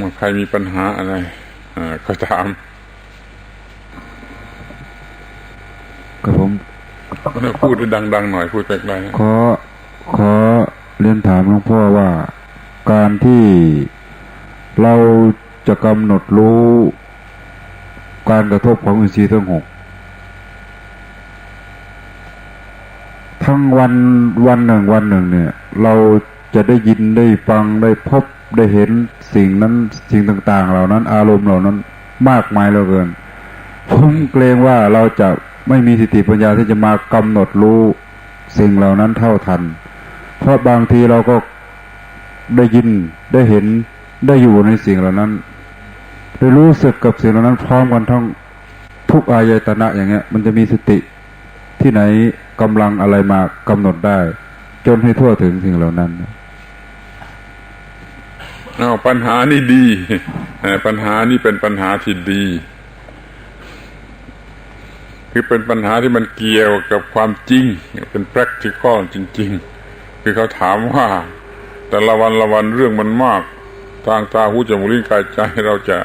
มันใครมีปัญหาอะไรอ่าก็ถามกับผมพูดดัง ๆ หน่อยพูดไกลๆนะขอขอเรียนถามหลวงพ่อว่า การที่เราจะกำหนดรู้การกระทบของอินทรีย์ทั้งหกทั้งวันวันหนึ่งวันหนึ่งเนี่ย เราจะได้ยินได้ฟังได้พบ ได้เห็นสิ่งนั้นสิ่งต่าง ๆ เหล่านั้น อารมณ์เหล่านั้นมากมายเหลือเกิน ผมเกรงว่าเราจะไม่มีสติปัญญาที่จะมากำหนดรู้สิ่งเหล่านั้นเท่าทัน เพราะบางทีเราก็ได้ยินได้เห็นได้อยู่ในสิ่งเหล่านั้นได้รู้สึกกับสิ่งเหล่านั้นพร้อมกันทั้งทุกอายตนะอย่างเงี้ย มันจะมีสติที่ไหนกำลังอะไรมากำหนดได้ จนให้ทั่วถึงสิ่งเหล่านั้น เอาปัญหานี่ดีปัญหานี่เป็นปัญหาที่ดี คือเป็นปัญหาที่มันเกี่ยวกับความจริง เป็น practical จริง ๆ คือเขาถามว่า แต่ละวันละวันเรื่องมันมาก ทางตาหูจมูกลิ้นกายใจเราจะ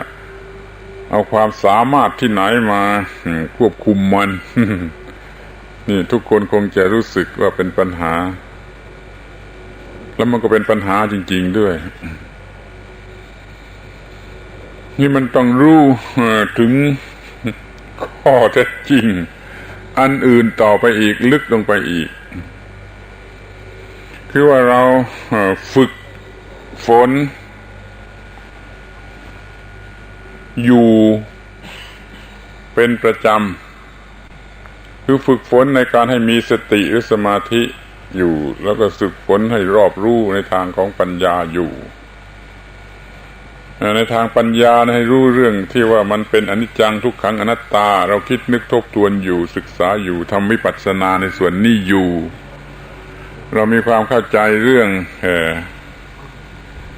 เอาความสามารถที่ไหนมาควบคุมมัน นี่ทุกคนคงจะรู้สึกว่าเป็นปัญหา แล้วมันก็เป็นปัญหาจริง ๆ ด้วย นี่มันต้องรู้ถึงข้อเท็จจริง อันอื่นต่อไปอีกลึกลงไปอีก คือว่าเราฝึกฝน อยู่เป็นประจำ คือฝึกฝนในการให้มีสติหรือสมาธิอยู่ แล้วก็ฝึกฝนให้รอบรู้ในทางของปัญญาอยู่ ในทางปัญญาให้รู้เรื่องที่ว่ามันเป็นอนิจจังทุกขังอนัตตา เราคิดนึกทบทวนอยู่ศึกษาอยู่ทำวิปัสสนาในส่วนนี้อยู่ เรามีความเข้าใจเรื่องอ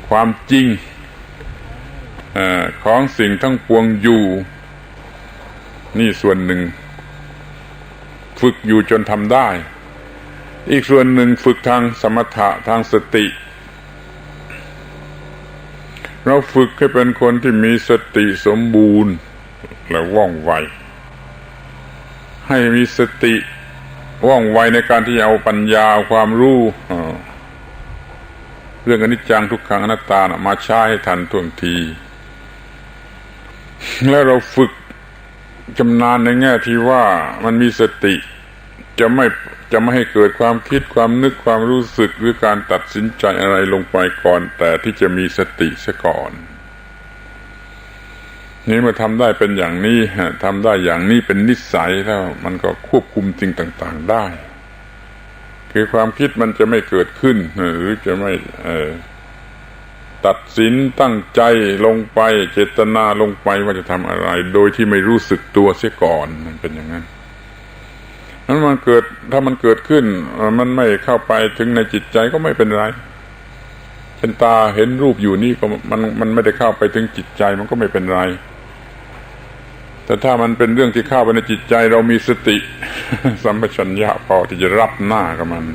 ความจริงอของสิ่งทั้งปวงอยู่ นี่ส่วนหนึ่ง ฝึกอยู่จนทำได้ อีกส่วนหนึ่งฝึกทางสมถะทางสติ เราฝึกให้เป็นคนที่มีสติสมบูรณ์และว่องไว ให้มีสติว่องไวในการที่จะเอาปัญญาความรู้เอ่อเรื่องอนิจจังทุกขังอนัตตานะมาใช้ให้ทันท่วงที แล้วเราฝึกจำนานในแง่ที่ว่ามันมีสติ จะไม่จะไม่ให้เกิดความคิดความนึกความรู้สึกหรือการตัดสินใจอะไรลงไปก่อน แต่ที่จะมีสติซะก่อน นี่เมื่อทำได้เป็นอย่างนี้ฮะทำได้อย่างนี้เป็นนิสัยแล้วมันก็ควบคุมสิ่งต่าง ๆได้ คือความคิดมันจะไม่เกิดขึ้น หรือจะไม่ตัดสินตั้งใจลงไป เจตนาลงไปว่าจะทำอะไร โดยที่ไม่รู้สึกตัวเสียก่อนมันเป็นอย่างนั้น นั้นมันเกิดถ้ามันเกิดขึ้น มันไม่เข้าไปถึงในจิตใจก็ไม่เป็นไรเช่นตาเห็นรูปอยู่นี่ก็มันมันไม่ได้เข้าไปถึงจิตใจมันก็ไม่เป็นไร แต่ถ้ามันเป็นเรื่องที่เข้าไปในจิตใจเรามีสติ สัมปชัญญะพอที่จะรับหน้ากับมัน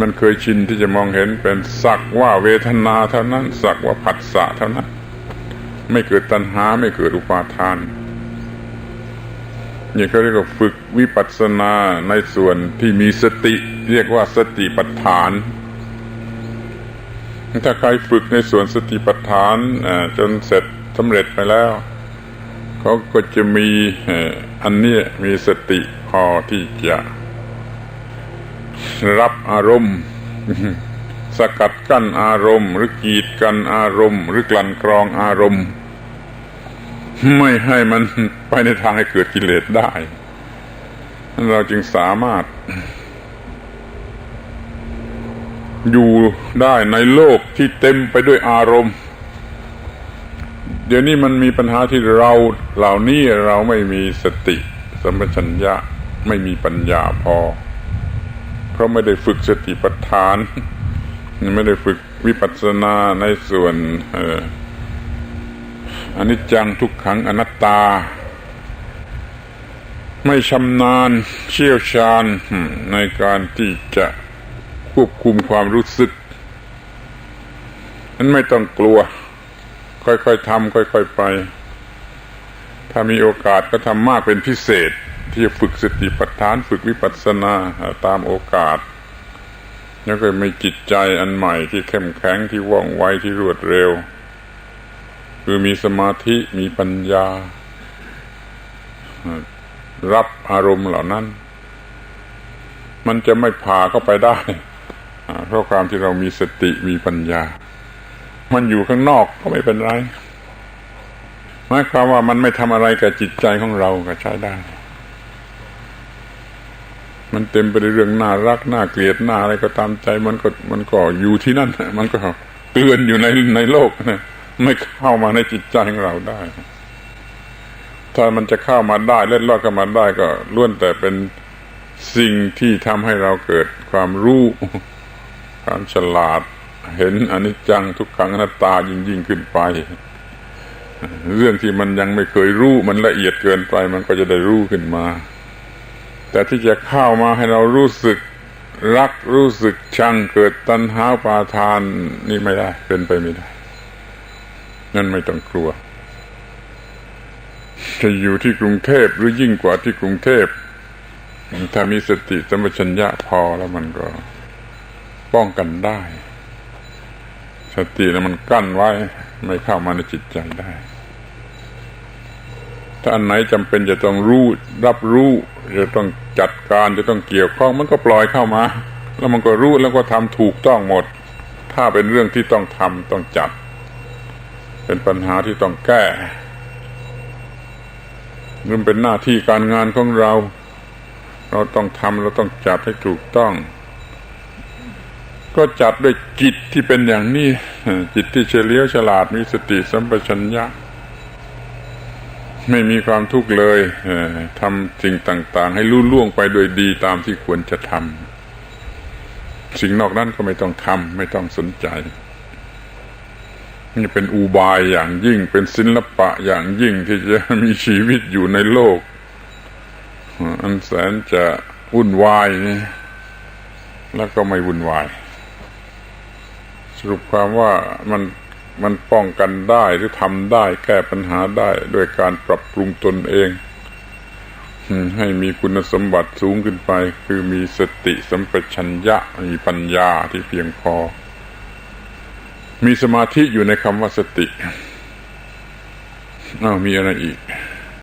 มันเคยชินที่จะมองเห็นเป็นสักว่าเวทนาเท่านั้น สักว่าผัสสะเท่านั้น ไม่เกิดตัณหาไม่เกิดอุปาทาน นี่เขาเรียกว่าฝึกวิปัสสนาในส่วนที่มีสติ เรียกว่าสติปัฏฐาน ถ้าใครฝึกในส่วนสติปัฏฐานจนเสร็จสำเร็จไปแล้วเขาก็จะมีอันนี้มีสติพอที่จะรับอารมณ์ สกัดกั้นอารมณ์ หรือกีดกันอารมณ์ หรือกลั่นกรองอารมณ์ ไม่ให้มันไปในทางให้เกิดกิเลสได้ เราจึงสามารถ อยู่ได้ในโลกที่เต็มไปด้วยอารมณ์ เดี๋ยวนี้มันมีปัญหาที่เราเหล่านี้เราไม่มีสติสัมปชัญญะไม่มีปัญญาพอ เพราะไม่ได้ฝึกสติปัฏฐาน ไม่ได้ฝึกวิปัสสนาในส่วนเอนิจจังทุกขังอนัตตา ไม่ชำนาญเชี่ยวชาญในการที่จะควบคุมความรู้สึก นั้นไม่ต้องกลัว ค่อยๆทำค่อยๆไป ถ้ามีโอกาสก็ทำมากเป็นพิเศษ ที่จะฝึกสติปัฏฐานฝึกวิปัสสนาตามโอกาสแล้วก็มีจิตใจอันใหม่ที่เข้มแข็งที่ว่องไวที่รวดเร็ว คือมีสมาธิมีปัญญา รับอารมณ์เหล่านั้น มันจะไม่พาเข้าไปได้ เพราะความที่เรามีสติมีปัญญา มันอยู่ข้างนอกก็ไม่เป็นไรหมายความว่ามันไม่ทำอะไรกับจิตใจของเราก็ใช้ได้ มันเต็มไปด้วยเรื่องน่ารักน่าเกลียดน่าอะไรก็ตามใจ มันก็มันก็อยู่ที่นั่นมันก็เตือนอยู่ในในโลกนะ ไม่เข้ามาในจิตใจของเราได้ ถ้ามันจะเข้ามาได้เล่นลอดเข้ามาได้ก็ล้วนแต่เป็นสิ่งที่ทำให้เราเกิดความรู้ ความฉลาด เห็นอนิจจังทุกขังอนัตตายิ่งยิ่งขึ้นไป เรื่องที่มันยังไม่เคยรู้มันละเอียดเกินไปมันก็จะได้รู้ขึ้นมา แต่ที่จะเข้ามาให้เรารู้สึกรักรู้สึกชังเกิดตัณหาปาทานนี่ไม่ได้เป็นไปไม่ได้ นั่นไม่ต้องกลัว จะอยู่ที่กรุงเทพหรือยิ่งกว่าที่กรุงเทพถ้ามีสติสัมปชัญญะพอแล้วมันก็ ป้องกันได้ สติแล้วมันกั้นไว้ ไม่เข้ามาในจิตใจได้ ถ้าอันไหนจำเป็นจะต้องรู้ รับรู้จะต้องจัดการจะต้องเกี่ยวข้องมันก็ปล่อยเข้ามา แล้วมันก็รู้แล้วก็ทำถูกต้องหมด ถ้าเป็นเรื่องที่ต้องทำต้องจัด เป็นปัญหาที่ต้องแก้มันเป็นหน้าที่การงานของเรา เราต้องทำเราต้องจัดให้ถูกต้อง ก็จัดด้วยจิตที่เป็นอย่างนี้ จิตที่เฉลียวฉลาดมีสติสัมปชัญญะ ไม่มีความทุกข์เลยทำสิ่งต่าง ๆ ให้ลุ่ล่วงไปโดยดีตามที่ควรจะทำสิ่งนอกนั้นก็ไม่ต้องทำไม่ต้องสนใจ นี่เป็นอุบายอย่างยิ่งเป็นศิลปะอย่างยิ่งที่จะมีชีวิตอยู่ในโลก อันแสนจะวุ่นวายนี่แล้วก็ไม่วุ่นวาย สรุปความว่ามันมันป้องกันได้หรือทำได้แก้ปัญหาได้ด้วยการปรับปรุงตนเองให้มีคุณสมบัติสูงขึ้นไป คือมีสติสัมปชัญญะมีปัญญาที่เพียงพอ มีสมาธิอยู่ในคำว่าสติอ้าวมีอะไรอีก